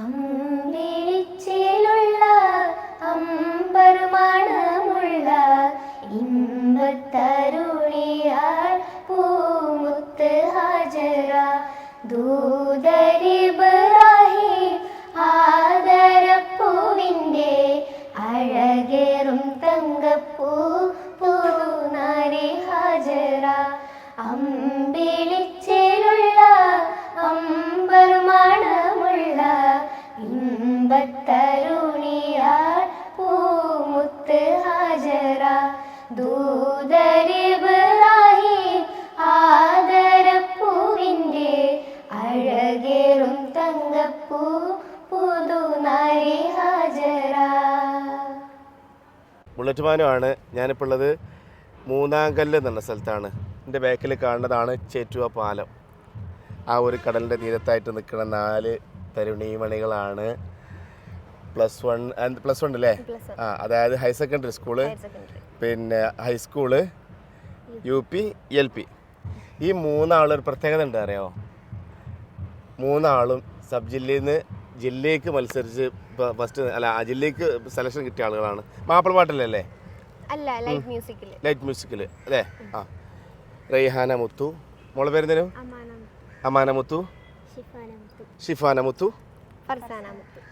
안 ഇമ്പത്തരുണിയാൾ പൂമുത്ത് ഹാജറ ദൂതരിബ്രാഹിം ആദരപ്പൂവിന്റെ അഴകേറും തങ്കപ്പൂ പുതുനാരി ഹാജറ ബുള്ളറ്റ് മാനുമാണ് ഞാനിപ്പോൾ ഉള്ളത് മൂന്നാങ്കല്ല് എന്നുള്ള സ്ഥലത്താണ്. എന്റെ ബാക്കിൽ കാണുന്നതാണ് ചേറ്റുവ പാലം. ആ ഒരു കടലിന്റെ തീരത്തായിട്ട് നിൽക്കുന്ന നാല് തരുണീമണികളാണ് പ്ലസ് വൺ പ്ലസ് വൺ അല്ലേ? ആ അതായത് ഹയർ സെക്കൻഡറി സ്കൂൾ പിന്നെ high school U P L P ഈ മൂന്നാളൊരു പ്രത്യേകത ഉണ്ട് അറിയാമോ മൂന്നാളും സബ് ജില്ലയിൽ നിന്ന് ജില്ലയ്ക്ക് മത്സരിച്ച് ഫസ്റ്റ് അല്ല ആ ജില്ലയ്ക്ക് സെലക്ഷൻ കിട്ടിയ ആളുകളാണ്. മാപ്പിള പാട്ടിലല്ലേ അല്ല? ലൈറ്റ് മ്യൂസിക്കിൽ ലൈറ്റ് മ്യൂസിക്കിൽ അല്ലേ? ആ. റെയ്ഹാന മുത്തു. മോളെ പേരെന്തേനും? അമാനം മുത്തു. ഷിഫാന മുത്തു.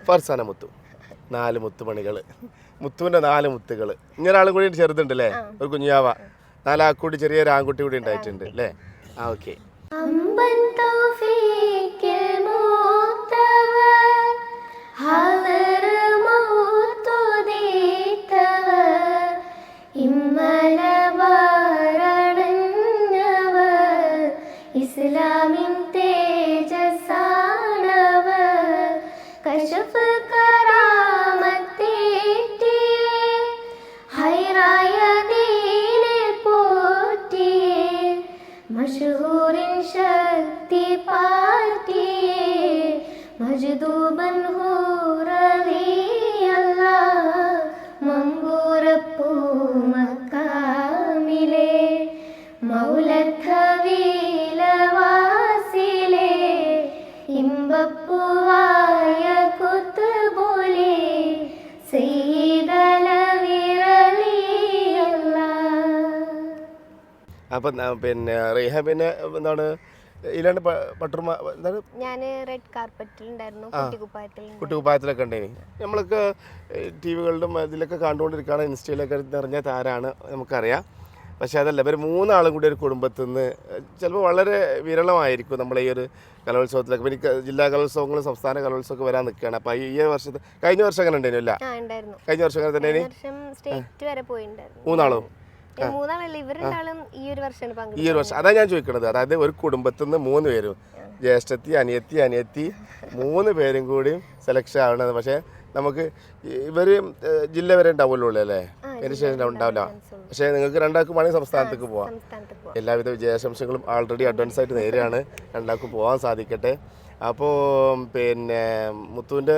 ഫർസാന മുത്തു. നാല് മുത്തുമണികൾ മുത്തുവിന്റെ നാല് മുത്തുകൾ ഇങ്ങനെ ഇങ്ങനൊരാളും കൂടി ചെറുതുണ്ട് അല്ലേ ഒരു കുഞ്ഞാവ. നാലാക്കൂടി ചെറിയൊരു ആൺകുട്ടി കൂടി ഉണ്ടായിട്ടുണ്ട് അല്ലേ? ആ ഓക്കെ. മജ്ദൂബൻ ഹൂറലിയല്ല മമ്പൂറപ്പൂ മക്കാമിലെ മൗലത്തവീലവാസിലെ ഇമ്പപ്പൂവായ കുത്തുപോലെ അപ്പം പിന്നെ റീഹാബിന് എന്താണ് ഇല്ലാണ്ട് പട്ടർമ എന്താണ്? ഞാൻ റെഡ് കുട്ടിക്കുപ്പായത്തിൽ നമ്മളൊക്കെ ടി വികളിലും ഇതിലൊക്കെ കണ്ടുകൊണ്ടിരിക്കുകയാണ് ഇൻസ്റ്റയിലൊക്കെ നിറഞ്ഞ താരാണ് നമുക്കറിയാം. പക്ഷെ അതല്ല ഇവർ മൂന്നാളും കൂടി ഒരു കുടുംബത്തിൽ നിന്ന് ചിലപ്പോൾ വളരെ വിരളമായിരിക്കും നമ്മളെ ഈ ഒരു കലോത്സവത്തിലൊക്കെ. പിന്നെ ക- ജില്ലാ കലോത്സവങ്ങളും സംസ്ഥാന കലോത്സവമൊക്കെ വരാൻ നിൽക്കുകയാണ് അപ്പോൾ ഈ വർഷത്തെ കഴിഞ്ഞ വർഷം അങ്ങനെ ഉണ്ടായിരുന്നു അല്ല? ആ ഉണ്ടായിരുന്നു. കഴിഞ്ഞ വർഷം അങ്ങനെ തന്നെ മൂന്നാളോ? ഈ ഒരു വർഷം. അതാ ഞാൻ ചോദിക്കണത്. അതായത് ഒരു കുടുംബത്തിൽ നിന്ന് മൂന്ന് പേരും ജ്യേഷ്ഠത്തി അനിയത്തി അനിയത്തി മൂന്ന് പേരും കൂടി സെലക്ഷൻ ആവണത്. പക്ഷേ നമുക്ക് ഇവർ ജില്ല വരെ ഉണ്ടാവുള്ളൂ അല്ലേ? ശേഷം ഉണ്ടാവില്ല. പക്ഷേ നിങ്ങൾക്ക് രണ്ടാൾക്കും വേണമെങ്കിൽ സംസ്ഥാനത്തേക്ക് പോവാം. പോവാം. എല്ലാവിധ വിജയാശംസകളും ആൾറെഡി അഡ്വാൻസ് ആയിട്ട് നേരെയാണ് രണ്ടാൾക്കും പോകാൻ സാധിക്കട്ടെ. അപ്പോൾ പിന്നെ മുത്തുവിന്റെ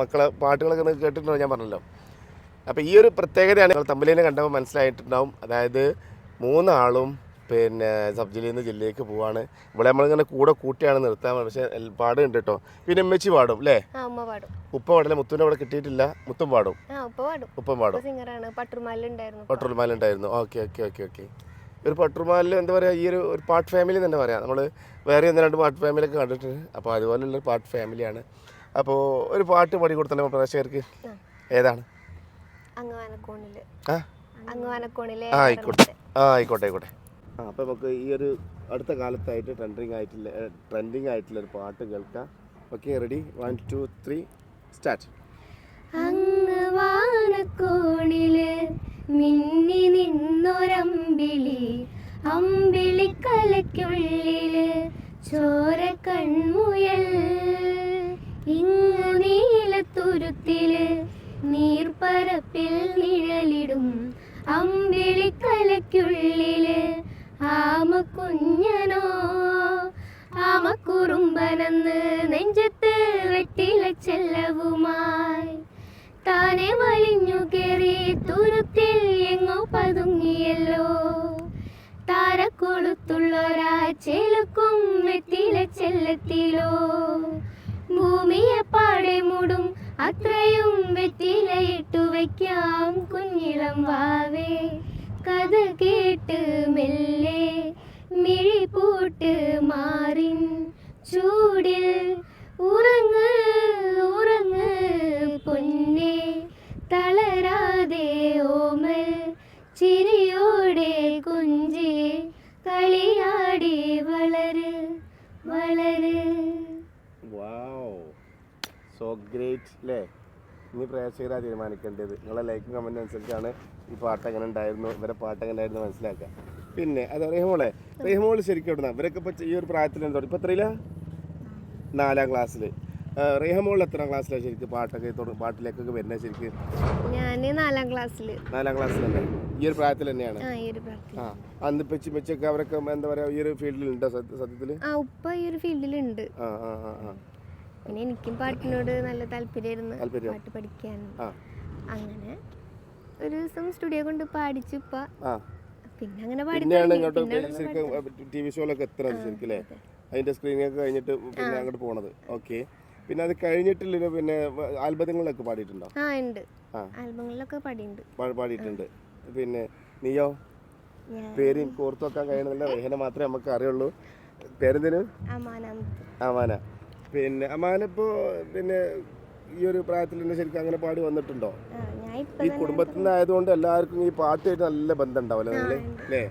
മക്കളെ പാട്ടുകളൊക്കെ നിങ്ങൾക്ക് കേട്ടിട്ടുണ്ടോ? ഞാൻ പറഞ്ഞല്ലോ. അപ്പോൾ ഈ ഒരു പ്രത്യേകതയാണ് നിങ്ങൾ തമ്മിലിനെ കണ്ടപ്പോൾ മനസ്സിലായിട്ടുണ്ടാവും. അതായത് മൂന്നാളും പിന്നെ സബ് ജില്ലയിൽ നിന്ന് ജില്ലയിലേക്ക് പോവാണ്. ഇവിടെ നമ്മളിങ്ങനെ കൂടെ കൂട്ടിയാണ് നിർത്താൻ പക്ഷെ പാടും ഉണ്ട് കേട്ടോ പിന്നെ ഉമ്മച്ചി പാടും അല്ലേ ഉപ്പ പാടില്ല. മുത്തുവിനെ അവിടെ കിട്ടിയിട്ടില്ല. മുത്തും പാടും. ഉപ്പ പാടും. ഉപ്പം പാടും. സിംഗറാണ്. പട്ടുമാലുണ്ടായിരുന്നു പട്ടുറുമാല ഉണ്ടായിരുന്നു ഓക്കെ ഓക്കെ ഓക്കെ ഓക്കെ. ഒരു പട്ടുറുമാലിൽ എന്താ പറയുക ഈ ഒരു ഒരു പാട്ട് ഫാമിലി തന്നെ പറയാം. നമ്മൾ വേറെ ഒന്ന് രണ്ട് പാട്ട് ഫാമിലിയൊക്കെ കണ്ടിട്ടുണ്ട്. അപ്പോൾ അതുപോലെയുള്ള പാട്ട് ഫാമിലിയാണ്. അപ്പോൾ ഒരു പാട്ട് പാടി കൊടുത്തല്ലോ പ്രേക്ഷകർക്ക്. ഏതാണ് അങ്ങവാനക്കോണിൽ ആ അങ്ങവാനക്കോണിലെ ആ ആയിക്കോട്ടെ. ആയിക്കോട്ടെ ആയിക്കോട്ടെ. ആ അപ്പോൾ നമുക്ക് ഈ ഒരു അടുത്ത കാലത്തായിട്ട് ട്രെൻഡിങ് ആയിട്ടുള്ള ട്രെൻഡിങ് ആയിട്ടുള്ള ഒരു പാട്ട് കേൾക്കാം. Okay ready one two three start അങ്ങ് വാനക്കോണിൽ മിന്നി നിന്നൊരമ്പിളി അമ്പിളിക്കലയ്ക്കുള്ളിൽ ചോര കൺമുയൽ ഇങ്ങു നീലത്തുരുത്തിൽ നീർപ്പരപ്പിൽ നിഴലിടും അമ്പിളിക്കലയ്ക്കുള്ളിൽ. ആമക്കുഞ്ഞനോ കുഞ്ഞനോ ആമക്കുറുമ്പനെന്ന് നെഞ്ചത്ത് വെട്ടില ചെല്ലവുമായി. താനെ വലിഞ്ഞു കയറി തുരുത്തിൽ എങ്ങോ പതുങ്ങിയല്ലോ. താരക്കൊളുത്തുള്ളൊരാ ചെലുക്കും വെട്ടില ചെല്ലത്തിലോ. ഭൂമിയെ പാടെ അത്രയും വെറ്റിലയിട്ടു വയ്ക്കാം കുഞ്ഞിളം വാവേ. കഥ കേട്ട് മെല്ലെ മിഴിപൂട്ട് മാറിൻ. ചൂടിൽ ഉറങ്ങ് ഉറങ്ങ് പൊന്നെ. തളരാതെ ഓമൽ ചിരിയോടെ കുഞ്ചി. കളിയാടി വളര് വളര്. സോ ഗ്രേറ്റ് അല്ലേ ഇനി പ്രേക്ഷകരാണ് തീരുമാനിക്കേണ്ടത്. നിങ്ങളെ ലൈക്കും കമന്റും അനുസരിച്ചാണ് ഈ പാട്ട് എങ്ങനെ ഉണ്ടായിരുന്നു ഇവരെ പാട്ട് എങ്ങനെ ഉണ്ടായിരുന്നു മനസ്സിലാക്കുക. പിന്നെ അത് റഹിമോളെ റഹിമോൾ ശരിക്കും എവിടുന്ന? ഇവരൊക്കെ ഇപ്പോൾ ഈ ഒരു പ്രായത്തിൽ എന്തോ ഇപ്പം എത്രയില്ല നാലാം ക്ലാസ്സിൽ റഹിമോൾ എത്രാം ക്ലാസ്സിലാണ് ശരിക്കും പാട്ടൊക്കെ പാട്ടിലേക്കൊക്കെ വരുന്നത് ശരിക്കും? ഞാൻ നാലാം ക്ലാസ്സിൽ നാലാം ക്ലാസ്സിൽ തന്നെ. ഈ ഒരു പ്രായത്തിൽ തന്നെയാണ്? ആ അന്ന് പെച്ചി മെച്ചൊക്കെ അവരൊക്കെ എന്താ പറയാ ഈ ഒരു ഫീൽഡിലുണ്ടോ സത്യത്തിൽ ആ ഉപ്പ ഈ ഒരു ഫീൽഡിലുണ്ട് ആ ആ ആ. പിന്നെ എനിക്കും പാട്ടിനോട് നല്ല താല്പര്യമായിരുന്നു. പാട്ട് പഠിക്കാൻ. അങ്ങനെ ഒരു ദിവസം സ്റ്റുഡിയോ കൊണ്ട് പാടിച്ചു ഇപ്പ. പിന്നെ അങ്ങനെ പാടി പിന്നെയാണ് ഇങ്ങോട്ട് പിന്നെ അങ്ങനെ ശരിക്കും ടി വി ഷോയിലൊക്കെ എത്തുന്നത് ശരിക്കും അല്ലേ? അതിന്റെ സ്ക്രീനിങ് ഒക്കെ കഴിഞ്ഞിട്ട് പിന്നെ അങ്ങോട്ട് പോണത്. ഓക്കെ പിന്നെ അത് കഴിഞ്ഞിട്ടില്ല പിന്നെ ആൽബങ്ങളിലൊക്കെ പാടിയിട്ടുണ്ടോ? ആ ഉണ്ട്. ആൽബങ്ങളിലൊക്കെ പാടിയിട്ടുണ്ട്. പാടിയിട്ടുണ്ട് പിന്നെ നീയോ? പേര് കോർത്തു വെക്കാൻ കഴിയണമെന്നില്ല റഹന മാത്രമേ നമുക്ക് അറിയുള്ളൂ. പേരെന്തിനു? ആമാന അമാന. പിന്നെ അമാനിപ്പോ പിന്നെ ഈ ഒരു പ്രായത്തിൽ തന്നെ ശരിക്കും അങ്ങനെ പാടി വന്നിട്ടുണ്ടോ? ഈ കുടുംബത്തിൽ നിന്നായതുകൊണ്ട് എല്ലാവർക്കും ഈ പാട്ടായിട്ട് നല്ല ബന്ധം ഉണ്ടാവില്ല നിങ്ങൾ അല്ലേ?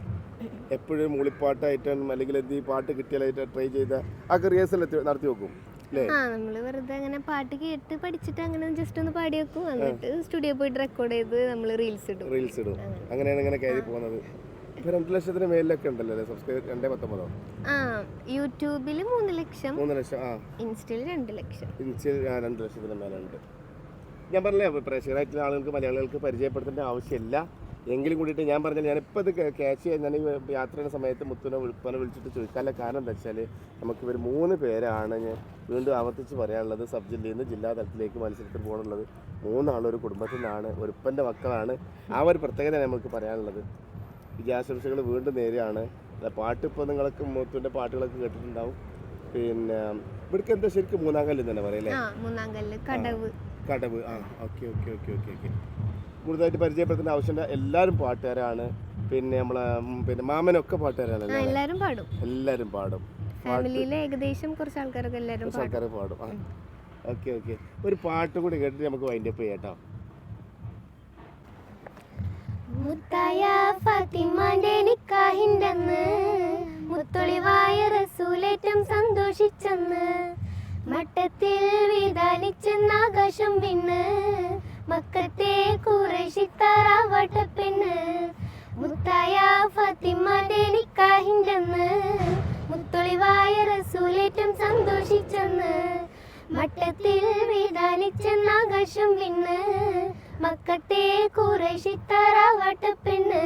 എപ്പോഴും മൂളിപ്പാട്ടായിട്ടും അല്ലെങ്കിൽ എന്ത് ഈ പാട്ട് കിട്ടിയാലായിട്ട് ട്രൈ ചെയ്ത ആ റിഹേഴ്സൽ നടത്തി വെക്കും ആ നമ്മൾ വെറുതെ അങ്ങനെ പാട്ട് കേട്ട് പഠിച്ചിട്ട് അങ്ങനെ ജസ്റ്റ് ഒന്ന് പാടി വെക്കും. എന്നിട്ട് സ്റ്റുഡിയോ പോയിട്ട് റെക്കോർഡ് ചെയ്ത് നമ്മൾ റീൽസ് ഇടും. റീൽസ് ഇടും. അങ്ങനെയാണ് ഇങ്ങനെ കയറി പോകുന്നത്. രണ്ട് ലക്ഷത്തിന് മേലിലൊക്കെ ഉണ്ടല്ലോ സബ്സ്ക്രൈബർ സബ്സ്ക്രൈബ് രണ്ടേ പത്തൊമ്പതോ? ആ യൂട്യൂബിൽ മൂന്ന് ലക്ഷം. മൂന്ന് ലക്ഷം ആ. ഇൻസ്റ്റയിൽ രണ്ട് ലക്ഷം. ഇൻസ്റ്റയിൽ രണ്ട് ലക്ഷത്തിന് മേലുണ്ട്. ഞാൻ പറഞ്ഞില്ലേ പ്രേക്ഷകരായിട്ടുള്ള ആളുകൾക്ക് മലയാളികൾക്ക് പരിചയപ്പെടുത്തേണ്ട ആവശ്യമില്ല. എങ്കിലും കൂടിയിട്ട് ഞാൻ പറഞ്ഞാൽ ഞാനിപ്പോൾ ഇത് ക്യാച്ച് ചെയ്യാൻ ഞാൻ ഈ യാത്രയുടെ സമയത്ത് മുത്തുനെ ഉൾപ്പനെ വിളിച്ചിട്ട് ചോദിക്കാനുള്ള കാരണം എന്താ വെച്ചാൽ നമുക്ക് ഇവർ മൂന്ന് പേരാണ് ഞാൻ വീണ്ടും ആവർത്തിച്ച് പറയാനുള്ളത്. സബ് ജില്ലയിൽ നിന്ന് ജില്ലാ തലത്തിലേക്ക് മത്സരത്തിൽ പോകാനുള്ളത് മൂന്നാളൊരു നിന്നാണ് ഒരുപ്പന്റെ മക്കളാണ്. ആ ഒരു പ്രത്യേകത നമുക്ക് പറയാനുള്ളത്. വിജയാശംസകൾ വീണ്ടും നേരെയാണ് പാട്ട് ഇപ്പോൾ നിങ്ങൾക്ക് മൂത്തുവിന്റെ പാട്ടുകളൊക്കെ കേട്ടിട്ടുണ്ടാവും. പിന്നെ ഇവിടേക്ക് എന്താ ശരിക്കും മൂന്നാം കല്ല് തന്നെ പറയല്ലേ മൂന്നാം കല്ല് കടവ്. കടവ്. ആ okay okay okay okay okay. കൂടുതലായിട്ട് പരിചയപ്പെടുത്തേണ്ട ആവശ്യമില്ല. എല്ലാവരും പാട്ടുകാരാണ്. പിന്നെ നമ്മളെ പിന്നെ മാമനൊക്കെ ആ പാട്ടുകാരാണല്ലോ എല്ലാരും പാടും. എല്ലാവരും പാടും. ഫാമിലിയിലെ ഏകദേശം കുറച്ച് ആൾക്കാരൊക്കെ എല്ലാവരും കുറച്ച് ആൾക്കാർ പാടും. Okay okay. ഒരു പാട്ട് കൂടി കേട്ടിട്ട് നമുക്ക് വൈൻഡപ്പ് ചെയ്യാം കേട്ടോ. മുത്തായ ഫാത്തിമാന്റെ നിക്കാഹിന്റെന്ന് മുത്തൊളിവായ റസൂലേറ്റം സന്തോഷിച്ചെന്ന് മട്ടത്തിൽ വിധാനിച്ചെന്ന് ആകാശം പിന്ന് മക്കത്തെ കുറേശിത്താറാവട്ടപ്പെണ്ണ് മുത്തായ ഫാത്തിമാന്റെ നിക്കാഹിന്റെന്ന് മുത്തൊളിവായ റസൂലേറ്റം സന്തോഷിച്ചെന്ന് മട്ടത്തിൽ വിധാനിച്ചെന്ന് ആകാശം മക്കത്തെ കുറേശിത്താറാവട്ടപ്പെണ്ണ്